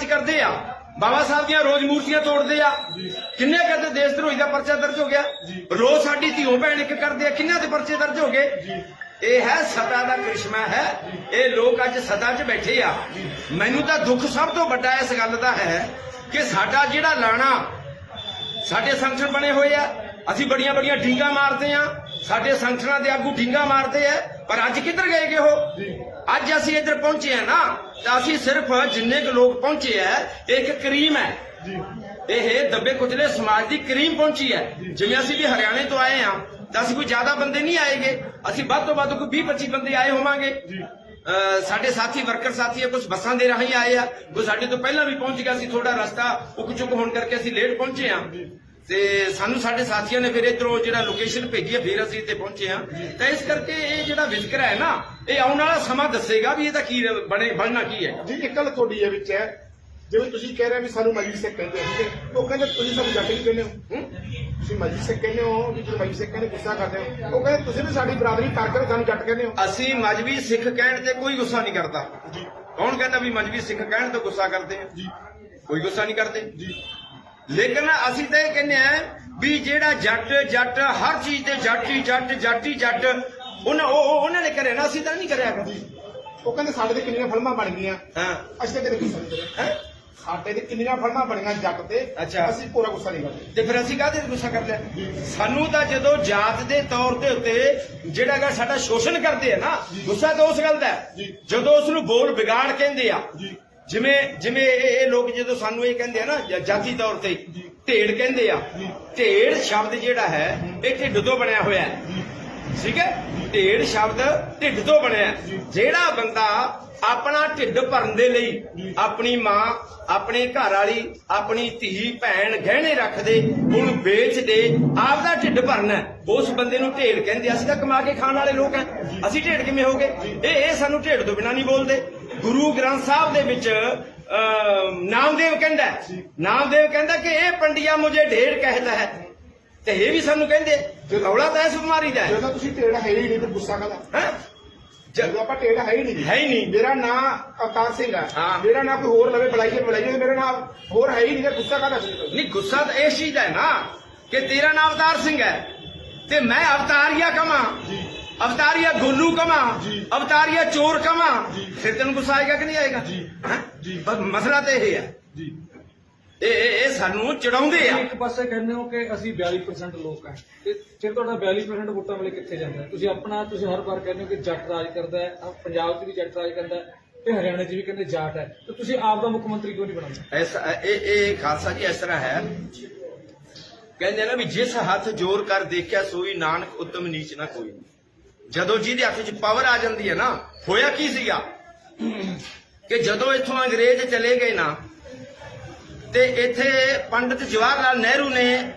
ਅੱਜ ਕਰਦੇ ਆ। ਬਾਬਾ ਸਾਹਿਬ ਦੀਆਂ ਰੋਜ਼ ਮੂਰਤੀਆਂ ਤੋੜਦੇ ਆ। ਕਿੰਨੇ ਕਰਦੇ ਦੇਸ਼ ਧਰੋਹੀ ਦਾ ਪਰਚਾ ਦਰਜ ਹੋ ਗਿਆ? ਰੋਜ਼ ਸਾਡੀ ਧੀਓ ਭੈਣ ਇੱਕ ਕਰਦੇ ਆ। ਕਿੰਨਾਂ ਦੇ ਪਰਚੇ ਦਰਜ ਹੋ ਗਏ? ਇਹ ਹੈ ਸਤਾ ਦਾ ਕ੍ਰਿਸ਼ਮਾ ਹੈ। ਇਹ ਲੋਕ ਅੱਜ ਸਤਾ 'ਚ ਬੈਠੇ ਆ। ਮੈਨੂੰ ਤਾਂ ਦੁੱਖ ਸਭ ਤੋਂ ਵੱਡਾ ਇਸ ਗੱਲ ਦਾ ਹੈ ਕਿ ਸਾਡਾ ਜਿਹੜਾ ਲਾਣਾ ਸਾਡੇ ਸੰਗਠਨ ਬਣੇ ਹੋਏ ਆ। ਅਸੀਂ ਬੜੀਆਂ ਬੜੀਆਂ ਢੀਂਗਾ ਮਾਰਦੇ ਆ। ਸਾਡੇ ਸੰਗਠਨਾਂ ਦੇ ਆਗੂ ਢੀਂਗਾ ਮਾਰਦੇ ਆ। ਪਰ ਅੱਜ ਕਿੱਧਰ ਗਏ ਕਿ ਉਹ? ਅੱਜ ਅਸੀਂ ਇੱਧਰ ਪਹੁੰਚੇ ਆ ਨਾ ਤਾਂ ਅਸੀਂ ਸਿਰਫ ਜਿੰਨੇ ਕੁ ਲੋਕ ਪਹੁੰਚੇ ਆ ਇੱਕ ਕਰੀਮ ਹੈ। ਇਹ ਦੱਬੇ ਕੁਚਲੇ ਸਮਾਜ ਦੀ ਕਰੀਮ ਪਹੁੰਚੀ ਹੈ। ਜਿਵੇਂ ਅਸੀਂ ਵੀ ਹਰਿਆਣੇ ਤੋਂ ਆਏ ਆ ਤਾਂ ਅਸੀਂ ਕੋਈ ਜ਼ਿਆਦਾ ਬੰਦੇ ਨਹੀਂ ਆਏਗੇ। ਅਸੀਂ ਵੱਧ ਤੋਂ ਵੱਧ ਕੋਈ 20 25 ਬੰਦੇ ਆਏ ਹੋਵਾਂਗੇ। ਸਾਡੇ ਸਾਥੀ ਵਰਕਰ ਸਾਥੀ ਕੁਝ ਬੱਸਾਂ ਦੇ ਰਾਹੀਂ ਆਏ ਆ। ਕੋਈ ਸਾਡੇ ਤੋਂ ਪਹਿਲਾਂ ਵੀ ਪਹੁੰਚ ਗਿਆ ਸੀ ਥੋੜਾ ਰਸਤਾ ਉਕ ਚੁੱਕ ਹੋਣ ਕਰਕੇ ਅਸੀਂ ਲੇਟ ਪਹੁੰਚੇ ਆ ਤੇ ਸਾਨੂੰ ਸਾਡੇ ਸਾਥੀਆਂ ਨੇ ਫਿਰ ਇਧਰੋਂ ਜਿਹੜਾ ਲੋਕੇਸ਼ਨ ਭੇਜੀ ਆ ਫਿਰ ਅਸੀਂ ਇੱਥੇ ਪਹੁੰਚੇ ਆ ਤਾਂ ਇਸ ਕਰਕੇ ਇਹ ਜਿਹੜਾ ਵਿਜ਼ਕਰਾ ਹੈ ਨਾ ਇਹ ਆਉਣ ਵਾਲਾ ਸਮਾਂ ਦੱਸੇਗਾ ਵੀ ਇਹਦਾ ਕੀ ਬਣੇ ਬਣਨਾ ਕੀ ਹੈ। ਜੀ ਇੱਕ ਗੱਲ ਤੁਹਾਡੀ ਇਹ ਵਿੱਚ ਹੈ ਜਿਵੇਂ ਤੁਸੀਂ ਕਹਿ ਰਹੇ ਵੀ ਸਾਨੂੰ ਮਜਲਿਸ ਸੇ ਕਹਿੰਦੇ ਹੋ ਠੀਕ ਹੈ? ਉਹ ਕਹਿੰਦੇ ਤੁਸੀਂ ਸਾਨੂੰ ਜੱਟ ਵੀ ਕਹਿੰਦੇ ਹੋ। ਹੂੰ? ਤੁਸੀਂ ਮਜਲਿਸ ਸੇ ਕਹਿੰਦੇ ਹੋ ਵੀ ਜਦੋਂ ਮਜਲਿਸ ਸੇ ਕਹਿੰਦੇ ਗੁੱਸਾ ਕਰਦੇ ਹੋ ਉਹ ਕਹਿੰਦੇ ਤੁਸੀਂ ਵੀ ਸਾਡੀ ਬਰਾਦਰੀ ਕਰ ਕਰੋ ਸਾਨੂੰ ਜੱਟ ਕਹਿੰਦੇ ਹੋ। ਅਸੀਂ ਮਜਬੀ ਸਿੱਖ ਕਹਿਣ ਤੇ ਕੋਈ ਗੁੱਸਾ ਨਹੀਂ ਕਰਦਾ। ਜੀ। ਕੌਣ ਕਹਿੰਦਾ ਵੀ ਮਜਬੀ ਸਿੱਖ ਕਹਿਣ ਤੇ ਗੁੱਸਾ ਕਰਦੇ ਆ? ਜੀ। ਕੋਈ ਗੁੱਸਾ ਨਹੀਂ ਕਰਦੇ? ਜੀ। ਲੇਕਿਨ ਅਸੀਂ ਤਾਂ ਇਹ ਕਹਿੰਦੇ ਆ ਵੀ ਜਿਹੜਾ ਜੱਟ ਜੱਟ ਹਰ ਚੀਜ਼ ਤੇ ਜੱਟ ਜੱਟ ਜੱਟ ਜੱਟ ਉਹਨਾਂ ਉਹ ਉਹ- ਉਹਨਾਂ ਨੇ ਕਰਿਆ ਨਾ ਅਸੀਂ ਤਾਂ ਨਹੀਂ ਕਰਿਆ ਕਦੀ। ਉਹ ਕਹਿੰਦੇ ਸਾਡੇ ਤੇ ਕਿੰਨੀਆਂ ਫਿਲਮਾਂ ਬਣ ਗਈਆਂ। ਹਾਂ। ਅਸੀਂ ਤਾਂ ਕਦੇ ਗੁੱਸਾ ਨਹੀਂ ਕਰਿਆ। ਹੈਂ? ਸਾਡੇ ਤੇ ਕਿੰਨੀਆਂ ਫਿਲਮਾਂ ਬਣੀਆਂ ਜੱਟ ਤੇ ਅੱਛਾ। ਅਸੀਂ ਪੂਰਾ ਗੁੱਸਾ ਨਹੀਂ ਕਰਦੇ। ਤੇ ਫਿਰ ਅਸੀਂ ਕਾਹਦੇ ਤੇ ਗੁੱਸਾ ਕਰਦੇ ਆ ਸਾਨੂੰ ਤਾਂ ਜਦੋਂ ਜਾਤ ਦੇ ਤੌਰ ਦੇ ਉੱਤੇ ਜਿਹੜਾ ਸਾਡਾ ਸ਼ੋਸ਼ਣ ਕਰਦੇ ਆ ਨਾ ਗੁੱਸਾ ਤਾਂ ਉਸ ਗੱਲ ਦਾ ਹੈ। ਜੀ। ਜਦੋਂ ਉਸ ਨੂੰ ਬੋਲ ਵਿਗਾੜ ਕਹਿੰਦੇ ਆ ਜੀ। ਜਿਵੇਂ ਜਿਵੇਂ ਇਹ ਲੋਕ ਜਦੋਂ ਸਾਨੂੰ ਇਹ ਕਹਿੰਦੇ ਆ ਨਾ ਜਾਤੀ ਤੌਰ ਤੇ। ਢੇੜ ਕਹਿੰਦੇ ਆ। ਢੇੜ ਸ਼ਬਦ ਜਿਹੜਾ ਹੈ ਇਹ ਢਿੱਡ ਤੋਂ ਬਣਿਆ ਹੋਇਆ ਹੈ ਠੀਕ ਹੈ ਢੇੜ ਸ਼ਬਦ ਢਿੱਡ ਤੋਂ ਬਣਿਆ। ਜਿਹੜਾ ਬੰਦਾ ਆਪਣਾ ਢਿੱਡ ਭਰਨ ਦੇ ਲਈ। ਆਪਣੀ ਮਾਂ ਆਪਣੇ ਘਰ ਵਾਲੀ ਆਪਣੀ ਧੀ ਭੈਣ ਗਹਿਣੇ ਰੱਖਦੇ ਉਹਨੂੰ ਵੇਚ ਦੇ ਆਪਦਾ ਢਿੱਡ ਭਰਨਾ। ਉਸ ਬੰਦੇ ਨੂੰ ਢੇੜ ਕਹਿੰਦੇ। ਅਸੀਂ ਤਾਂ ਕਮਾ ਕੇ ਖਾਣ ਵਾਲੇ ਲੋਕ ਆ ਅਸੀਂ ਢੇੜ ਕਿਵੇਂ ਹੋ ਗਏ ਇਹ ਇਹ ਸਾਨੂੰ ਢੇੜ ਤੋਂ ਬਿਨਾਂ ਨਹੀਂ ਬੋਲਦੇ ਗੁਰੂ ਗ੍ਰੰਥ ਸਾਹਿਬ ਦੇ ਵਿੱਚ ਨਾਮਦੇਵ ਕਹਿੰਦਾ। ਨਾਮਦੇਵ ਕਹਿੰਦਾ ਕਿ ਇਹ ਪੰਡਿਆ ਮੁਝੇ ਢੇੜ ਕਹਿਤਾ ਹੈ ਤੇ ਇਹ ਵੀ ਸਾਨੂੰ ਕਹਿੰਦੇ ਰੌਲਾ ਤਾਂ ਇਸ ਬਿਮਾਰੀ ਦਾ ਹੈ ਜਦੋਂ ਤੁਸੀਂ ਢੇੜ ਹੈ ਹੀ ਨਹੀਂ ਤੇ ਗੁੱਸਾ ਕਾਹਦਾ ਹੈਂ? ਜਦੋਂ ਆਪਾਂ ਢੇੜ ਹੈ ਹੀ ਨਹੀਂ। ਹੈ ਹੀ ਨਹੀਂ। ਮੇਰਾ ਨਾਮ ਅਵਤਾਰ ਸਿੰਘ ਹੈ। ਮੇਰਾ ਨਾਮ ਕੋਈ ਹੋਰ ਲਵੇ ਬੁਲਾਈਏ ਬੁਲਾਈਏ ਮੇਰਾ ਨਾਮ ਹੋਰ ਹੈ ਹੀ ਨਹੀਂ ਤੇ ਗੁੱਸਾ ਕਾਹਦਾ ਸੀ ਨਹੀਂ ਗੁੱਸਾ ਤਾਂ ਇਸ ਚੀਜ਼ ਦਾ ਹੈ ਨਾ ਕਿ ਤੇਰਾ ਨਾਮ ਅਵਤਾਰ ਸਿੰਘ ਹੈ ਤੇ ਮੈਂ ਅਵਤਾਰੀਆ ਕਮਾ ਜੀ ਅਵਤਾਰੀਆ ਗੋਲੂ ਕਮਾ। ਅਵਤਾਰੀਆ ਚੋਰ ਕਮਾ। ਫਿਰ ਤੈਨੂੰ ਗੁੱਸਾ ਆਏਗਾ ਕਿ ਨਹੀਂ ਆਏਗਾ ਜੀ। ਹੈਂ? ਜੀ। ਬਸ ਮਸਲਾ ਤੇ ਇਹ ਹੈ ਜੀ ਇਹ ਇਹ ਸਾਨੂੰ ਚੜਾਉਂਦੇ ਆ ਇੱਕ ਪਾਸੇ ਕਹਿੰਦੇ ਹੋ ਕਿ ਅਸੀਂ 42% ਲੋਕ ਆ ਤੇ ਫਿਰ ਤੁਹਾਡਾ 42% ਵੋਟਾਂ ਵੇਲੇ ਕਿੱਥੇ ਜਾਂਦਾ? ਤੁਸੀਂ ਆਪਣਾ ਤੁਸੀਂ ਹਰ ਵਾਰ ਕਹਿੰਦੇ ਹੋ ਕਿ ਜੱਟ ਰਾਜ ਕਰਦਾ ਹੈ ਪੰਜਾਬ 'ਚ ਵੀ ਜੱਟ ਰਾਜ ਕਰਦਾ ਹੈ ਤੇ ਹਰਿਆਣਾ 'ਚ ਵੀ ਕਹਿੰਦੇ ਜਾਟ ਹੈ ਤੇ ਤੁਸੀਂ ਆਪ ਦਾ ਮੁੱਖ ਮੰਤਰੀ ਕਿਉਂ ਨਹੀਂ ਬਣਾਉਂਦੇ ਐਸਾ ਇਹ ਇਹ ਖਾਲਸਾ ਜੀ ਇਸ ਤਰ੍ਹਾਂ ਹੈ ਕਹਿੰਦੇ ਨਾ ਵੀ ਜਿਸ ਹੱਥ ਜੋਰ ਕਰ ਦੇਖਿਆ ਸੋਈ ਨਾਨਕ ਉਤਮ ਨੀਚ ਨਾ ਕੋਈ ਜਦੋਂ ਜਿਹਦੇ ਹੱਥ 'ਚ ਪਾਵਰ ਆ ਜਾਂਦੀ ਹੈ ਨਾ, ਹੋਇਆ ਕੀ ਸੀਗਾ? ਕਿ ਜਦੋਂ ਇੱਥੋਂ ਅੰਗਰੇਜ਼ ਚਲੇ ਗਏ ਨਾ, ਤੇ ਇੱਥੇ ਪੰਡਿਤ ਜਵਾਹਰ ਲਾਲ ਨਹਿਰੂ ਨੇ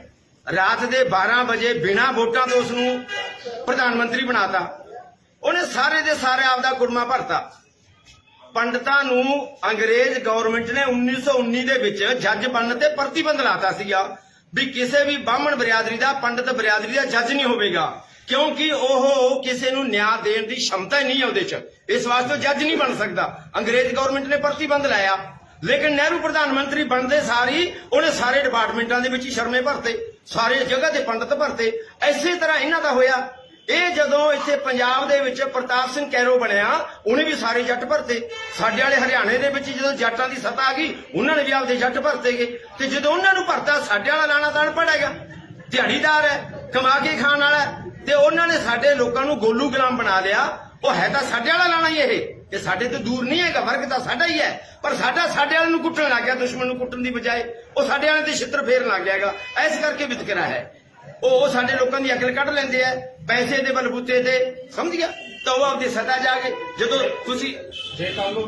ਰਾਤ ਦੇ 12 ਵਜੇ ਬਿਨਾਂ ਵੋਟਾਂ ਤੋਂ ਉਸ ਨੂੰ ਪ੍ਰਧਾਨ ਮੰਤਰੀ ਬਣਾਤਾ। ਉਹਨੇ ਸਾਰੇ ਦੇ ਸਾਰੇ ਆਪ ਦਾ ਕੁੜਮਾ ਭਰਤਾ। ਪੰਡਤਾਂ ਨੂੰ ਅੰਗਰੇਜ਼ ਗਵਰਨਮੈਂਟ ਨੇ 1919 ਦੇ ਵਿੱਚ ਜੱਜ ਬਣਨ ਤੇ ਪ੍ਰਤੀਬੰਧ ਲਾਤਾ ਸੀਗਾ। ਵੀ ਕਿਸੇ ਵੀ ਬਾਹਮਣ ਬਰਿਆਦਰੀ ਦਾ, ਪੰਡਤ ਬਰਿਆਦਰੀ ਦਾ ਜੱਜ ਨਹੀਂ ਹੋਵੇਗਾ। ਕਿਉਂਕਿ ਉਹ ਕਿਸੇ ਨੂੰ ਨਿਆਂ ਦੇਣ ਦੀ ਸ਼ਮਤਾ ਹੀ ਨਹੀਂ ਹੈ ਉਹਦੇ 'ਚ। ਇਸ ਵਾਸਤੇ ਉਹ ਜੱਜ ਨਹੀਂ ਬਣ ਸਕਦਾ। ਅੰਗਰੇਜ਼ ਗਵਰਨਮੈਂਟ ਨੇ ਪ੍ਰਤੀਬੰਧ ਲਾਇਆ। ਲੇਕਿਨ ਨਹਿਰੂ ਪ੍ਰਧਾਨ ਮੰਤਰੀ ਬਣਦੇ ਸਾਰੀ ਉਹਨੇ ਸਾਰੇ ਡਿਪਾਰਟਮੈਂਟਾਂ ਦੇ ਵਿੱਚ ਹੀ ਸ਼ਰਮੇ ਭਰਤੇ। ਸਾਰੇ ਜਗ੍ਹਾ ਤੇ ਪੰਡਤ ਭਰਤੇ। ਐਸੇ ਤਰ੍ਹਾਂ ਇਹਨਾਂ ਦਾ ਹੋਇਆ। ਇਹ ਜਦੋਂ ਇੱਥੇ ਪੰਜਾਬ ਦੇ ਵਿੱਚ ਪ੍ਰਤਾਪ ਸਿੰਘ ਕੈਰੋ ਬਣਿਆ, ਉਹਨੇ ਵੀ ਸਾਰੇ ਜੱਟ ਭਰਤੇ। ਸਾਡੇ ਵਾਲੇ ਹਰਿਆਣੇ ਦੇ ਵਿੱਚ ਜਦੋਂ ਜੱਟਾਂ ਦੀ ਸੱਤਾ ਆ ਗਈ, ਉਹਨਾਂ ਨੇ ਵੀ ਆਪਦੇ ਜੱਟ ਭਰਤੇਗੇ ਤੇ ਜਦੋਂ ਉਹਨਾਂ ਨੂੰ ਭਰਤਾ, ਸਾਡੇ ਵਾਲਾ ਲਾਣਾ ਤਾਂ ਅਨਪੜ੍ਹ ਹੈਗਾ। ਦਿਹਾੜੀਦਾਰ ਹੈ, ਕਮਾ ਕੇ ਖਾਣ ਵਾਲਾ ਤੇ ਉਹਨਾਂ ਨੇ ਸਾਡੇ ਲੋਕਾਂ ਨੂੰ ਗੋਲੂ ਗੁਲਾਮ ਬਣਾ ਲਿਆ। ਉਹ ਹੈ ਤਾਂ ਸਾਡੇ ਵਾਲਾ ਲਾਣਾ ਹੀ ਇਹ। ਕਿ ਸਾਡੇ ਤੋਂ ਦੂਰ ਨਹੀਂ ਹੈਗਾ ਫ਼ਰਕ ਤਾਂ ਸਾਡਾ ਹੀ ਹੈ। ਪਰ ਸਾਡਾ ਸਾਡੇ ਵਾਲੇ ਨੂੰ ਕੁੱਟਣ ਲੱਗ ਗਿਆ, ਦੁਸ਼ਮਣ ਨੂੰ ਕੁੱਟਣ ਦੀ ਬਜਾਏ। ਉਹ ਸਾਡੇ ਵਾਲੇ ਤੇ ਛਿੱਤਰ ਫੇਰ ਲੱਗ ਗਿਆਗਾ ਇਸ ਕਰਕੇ ਵਿਤਕਰਾ ਹੈ। ਉਹ ਸਾਡੇ ਲੋਕਾਂ ਦੀ ਅਕਲ ਕੱਢ ਲੈਂਦੇ ਆ, ਪੈਸੇ ਦੇ ਬਲਬੂਤੇ ਤੇ, ਸਮਝ ਗਿਆ? ਤਾਂ ਉਹ ਆਪਦੀ ਸਦਾ ਜਾ ਕੇ ਜਦੋਂ ਤੁਸੀਂ ਜੇ ਕੱਲ